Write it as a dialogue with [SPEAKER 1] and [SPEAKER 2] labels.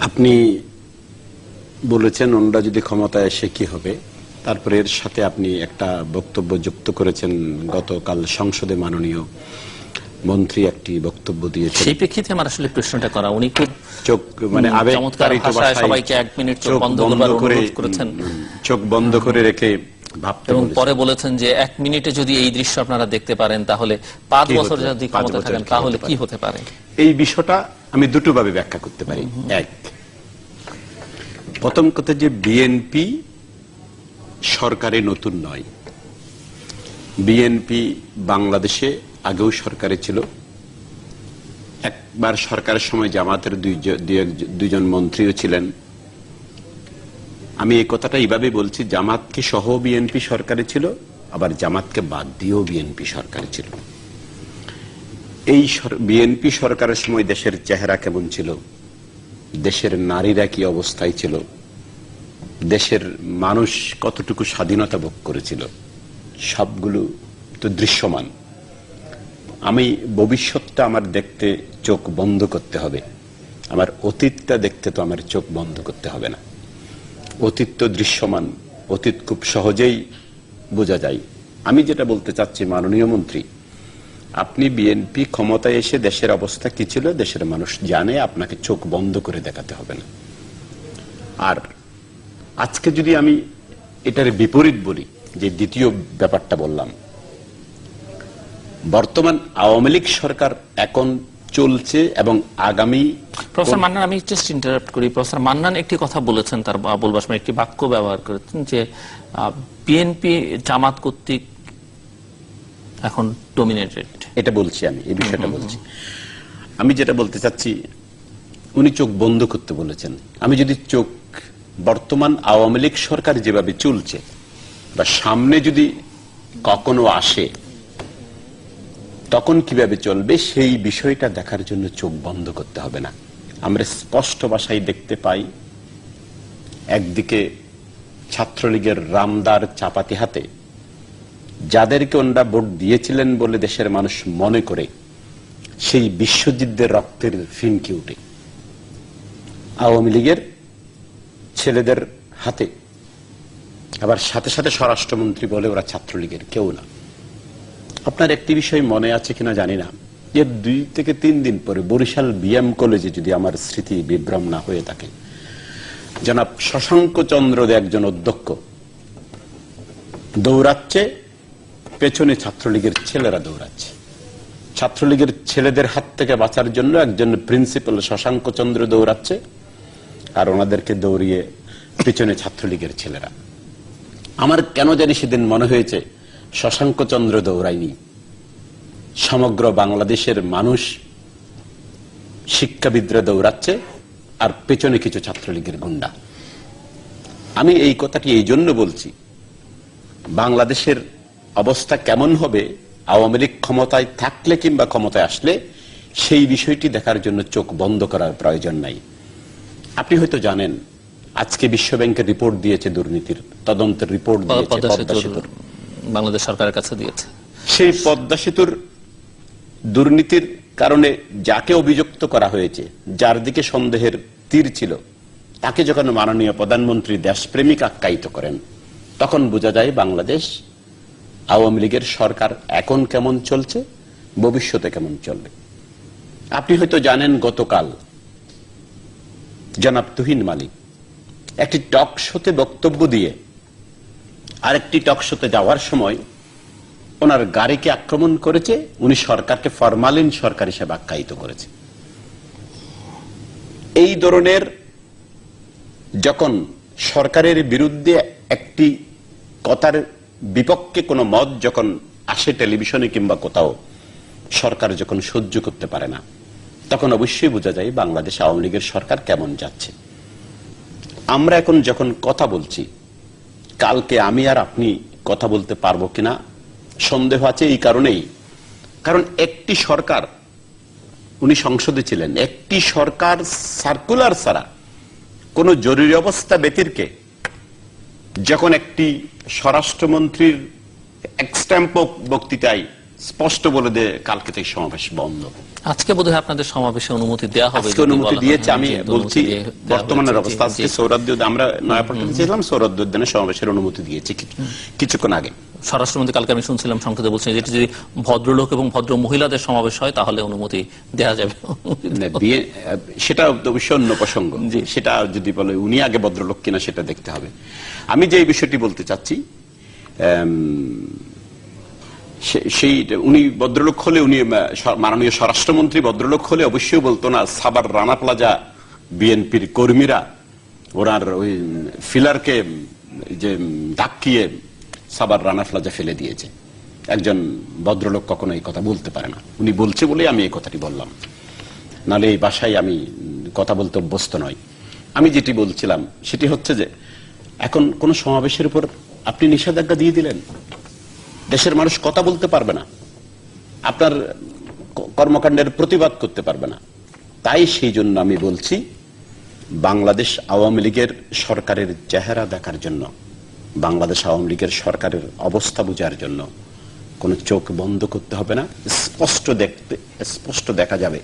[SPEAKER 1] আপনি বলেছেন ওনরা যদি ক্ষমতায় এসে কি হবে? তারপরে এর সাথে আপনি একটা বক্তব্য যুক্ত করেছেন গতকাল সংসদে মাননীয় মন্ত্রী একটি বক্তব্য দিয়েছেন।
[SPEAKER 2] সেই প্রেক্ষিতে আমার আসলে প্রশ্নটা করা উনি খুব
[SPEAKER 1] চোখ মানে
[SPEAKER 2] হুম,
[SPEAKER 1] আবেগ
[SPEAKER 2] চমৎকার ভাষায় সবাইকে এক মিনিট চোখ বন্ধ করবার
[SPEAKER 1] করে
[SPEAKER 2] অনুরোধ করেছেন।
[SPEAKER 1] চোখ বন্ধ করে রেখে ভাবতে
[SPEAKER 2] এবং পরে বলেছেন যে এক মিনিটে যদি এই দৃশ্য আপনারা দেখতে পারেন তাহলে পাঁচ বছর যদি ক্ষমতা থাকেন তাহলে কি হতে পারে?
[SPEAKER 1] এই বিষয়টা আমি দুটো ভাবে ব্যাখ্যা করতে পারি। এক, প্রথম কথা যে বিএনপি সরকারে নতুন নয়। বিএনপি বাংলাদেশে আগেও সরকারে ছিল। একবার সরকারের সময় জামাতের দুইজ- দুই দুইজন মন্ত্রীও ছিলেন। আমি এই কথাটা এইভাবে বলছি, জামাতকে সহ বিএনপি সরকারে ছিল, আবার জামাতকে বাদ দিয়েও বিএনপি সরকারে ছিল। এই বিএনপি সরকারের সময় দেশের চেহারা কেমন ছিল? দেশের নারীরা কি অবস্থায় ছিল? দেশের মানুষ কতটুকু স্বাধীনতা ভোগ করেছিল? সবগুলো তো দৃশ্যমান। আমি ভবিষ্যৎটা আমার দেখতে চোখ বন্ধ করতে হবে। আমার অতীতটা দেখতে তো আমার চোখ বন্ধ করতে হবে না। অতীত তো দৃশ্যমান। অতীত খুব সহজেই বোঝা যায়। আমি যেটা বলতে চাচ্ছি, মাননীয় মন্ত্রী আপনি বিএনপি ক্ষমতায় এসে দেশের অবস্থা কি ছিল? দেশের মানুষ জানে, আপনাকে চোখ বন্ধ করে দেখাতে হবে না। আর আজকে যদি আমি এটার বিপরীত বলি, যে দ্বিতীয় ব্যাপারটা বললাম, বর্তমান আওয়ামী লীগ সরকার এখন চলছে এবং আগামী
[SPEAKER 2] প্রফেসর মান্নান, আমি জাস্ট ইন্টারাপ্ট করি। প্রফেসর মান্নান একটি কথা বলেছেন, তার বলবার সময় একটি বাক্য ব্যবহার করেছেন যে বিএনপি জামাত কর্তৃক এখন ডোমিনেটেড
[SPEAKER 1] এটা বলছি আমি এই বিষয়টা বলছি। আমি যেটা বলতে চাচ্ছি উনি চোখ বন্ধ করতে বলেছেন। আমি যদি চোখ বর্তমান আওয়ামী লীগ সরকার যেভাবে চলছে বা সামনে যদি কখনো আসে তখন কীভাবে চলবে সেই বিষয়টা দেখার জন্য চোখ বন্ধ করতে হবে না। আমরা স্পষ্ট ভাষায় দেখতে পাই একদিকে ছাত্রলীগের রামদার চাপাতি হাতে যাদেরকে ওনারা ভোট দিয়েছিলেন বলে দেশের মানুষ মনে করে, সেই বিশ্বযুদ্ধের রক্তের ফিনকি উঠে? আওয়ামী লীগের ছেলেদের হাতে। আবার সাথে সাথে স্বরাষ্ট্রমন্ত্রী বলে ওরা ছাত্রলীগের, কেউ না। আপনার একটি বিষয় মনে আছে কিনা জানি না। এর দুই থেকে তিন দিন পরে বরিশাল বিএম কলেজে যদি আমার স্মৃতি বিভ্রম না হয়ে থাকে, জনাব শশাঙ্ক চন্দ্র একজন অধ্যক্ষ, দৌড়াচ্ছে পেছনে ছাত্রলীগের ছেলেরা দৌড়াচ্ছে। ছাত্রলীগের ছেলেদের হাত থেকে বাঁচার জন্য একজন প্রিন্সিপাল শশাঙ্ক চন্দ্র দৌড়াচ্ছে আর ওনাদেরকে দৌড়িয়ে পিছনে ছাত্রলীগের ছেলেরা। আমার কেন জানি সেদিন মনে হয়েছে, শশাঙ্ক চন্দ্র দৌড়ায়নি। সমগ্র বাংলাদেশের মানুষ শিক্ষাবিদরা দৌড়াচ্ছে আর পেছনে কিছু ছাত্রলীগের গুন্ডা। আমি এই কথাটি এই জন্য বলছি, বাংলাদেশের অবস্থা কেমন হবে আওয়ামী লীগ ক্ষমতায় থাকলে কিংবা ক্ষমতায় আসলে সেই বিষয়টি দেখার জন্য চোখ বন্ধ করার প্রয়োজন নাই। আপনি হয়তো জানেন আজকে বিশ্ব ব্যাংকের রিপোর্ট দিয়েছে দুর্নীতির তদন্তের রিপোর্ট দিয়েছে
[SPEAKER 2] বাংলাদেশ সরকারের কাছে দিয়েছে।
[SPEAKER 1] সেই পদ্মা সেতুর দুর্নীতির কারণে যাকে অভিযুক্ত করা হয়েছে যার দিকে সন্দেহের তীর ছিল তাকে যখন মাননীয় প্রধানমন্ত্রী দেশপ্রেমিক আখ্যায়িত করেন তখন বোঝা যায় বাংলাদেশ আওয়ামী লীগের সরকার এখন কেমন চলছে? ভবিষ্যতে কেমন চলবে? আপনি হয়তো জানেন গতকাল জনাব তুহিন মালিক একটি টক শোতে বক্তব্য দিয়ে আরেকটি টক শোতে যাওয়ার সময় ওনার গাড়িকে আক্রমণ করেছে, উনি সরকারকে ফরমালিন সরকার হিসেবে আখ্যায়িত করেছে। এই ধরনের যখন সরকারের বিরুদ্ধে একটি কথার বিপক্ষে কোনো মত যখন আসে টেলিভিশনে কিংবা কোথাও, সরকার যখন সহ্য করতে পারে না, তখন অবশ্যই বোঝা যায় বাংলাদেশ আওয়ামী লীগের সরকার কেমন যাচ্ছে। আমরা এখন যখন কথা বলছি, কালকে আমি আর আপনি কথা বলতে পারব কিনা, সন্দেহ আছে এই কারণেই। কারণ একটি সরকার, উনি সংসদে ছিলেন, একটি সরকার সার্কুলার ছাড়া কোন জরুরি অবস্থা ব্যতিরকে যখন একটি স্বরাষ্ট্রমন্ত্রীর এক্সট্যাম্প বক্তৃতায় স্পষ্ট বলে দে কালকে থেকে সমাবেশ বন্ধ
[SPEAKER 2] আজকে বোধহয় আপনাদের সমাবেশে অনুমতি দেওয়া হবে
[SPEAKER 1] আজকে অনুমতি দিয়েছে আমি বলছি বর্তমানের অবস্থা আজকে
[SPEAKER 2] জি।
[SPEAKER 1] আমরা নয়াপল্টনে ছিলাম সৌরাদ্দি উদ্যানে সমাবেশের অনুমতি দিয়েছে কিছু- কিছুক্ষণ আগে
[SPEAKER 2] স্বরাষ্ট্রমন্ত্রী কালকে আমি শুনছিলাম সংসদে বলছেন যেটি যদি ভদ্রলোক এবং ভদ্র মহিলাদের সমাবেশ হয় তাহলে অনুমতি দেওয়া যাবে।
[SPEAKER 1] বিয়ে সেটা অবশ্য অন্য প্রসঙ্গ। সেটা যদি বলে উনি আগে ভদ্রলোক কিনা সেটা দেখতে হবে। আমি যে এই বিষয়টি বলতে চাচ্ছি সেই উনি ভদ্রলোক হলে উনি মাননীয় স্বরাষ্ট্রমন্ত্রী ভদ্রলোক হলে অবশ্যই বলতো না সাবার রানা প্লাজা বিএনপির কর্মীরা ওনার ওই ফিলারকে যে ধাক্কিয়ে সাবার রানা প্লাজা ফেলে দিয়েছে। একজন ভদ্রলোক কখনো এই কথা বলতে পারে না। উনি বলছে বলে আমি এই কথাটি বললাম। নালে এই বাসায় আমি কথা বলতে অভ্যস্ত নই। আমি যেটি বলছিলাম, সেটি হচ্ছে যে, এখন কোন সমাবেশের উপর আপনি নিষেধাজ্ঞা দিয়ে দিলেন? দেশের মানুষ কথা বলতে পারবে না। আপনার কর্মকাণ্ডের প্রতিবাদ করতে পারবে না। তাই সেই জন্য আমি বলছি, বাংলাদেশ আওয়ামী লীগের সরকারের চেহারা দেখার জন্য বাংলাদেশ আওয়ামী লীগের সরকারের অবস্থা বোঝার জন্য কোনো চোখ বন্ধ করতে হবে না। স্পষ্ট দেখতে স্পষ্ট দেখা যাবে।